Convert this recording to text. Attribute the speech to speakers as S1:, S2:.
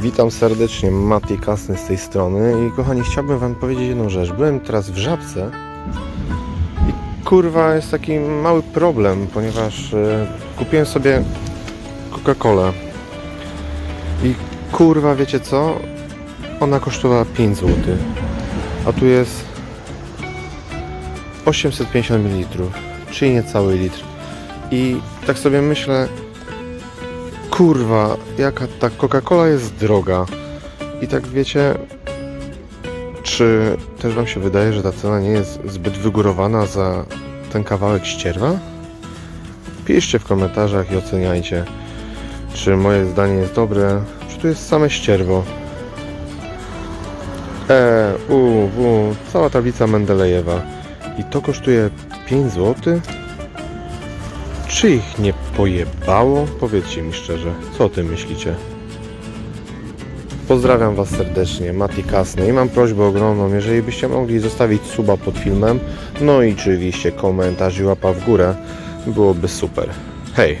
S1: Witam serdecznie, Mati Kasny z tej strony i kochani, chciałbym wam powiedzieć jedną rzecz. Byłem teraz w Żabce i kurwa jest taki mały problem, ponieważ e, kupiłem sobie Coca-Colę i kurwa wiecie co? Ona kosztowała 5 zł, a tu jest 850 ml, czyli niecały litr. I tak sobie myślę, kurwa, jaka ta Coca-Cola jest droga. I tak wiecie, czy też wam się wydaje, że ta cena nie jest zbyt wygórowana za ten kawałek ścierwa? Piszcie w komentarzach i oceniajcie, czy moje zdanie jest dobre, czy tu jest same ścierwo. E, U, W, cała tablica Mendelejewa. I to kosztuje 5 zł? Czy ich nie pojebało? Powiedzcie mi szczerze, co o tym myślicie? Pozdrawiam Was serdecznie, Mati Kasny i mam prośbę ogromną, jeżeli byście mogli zostawić suba pod filmem, no i oczywiście komentarz i łapa w górę, byłoby super. Hej!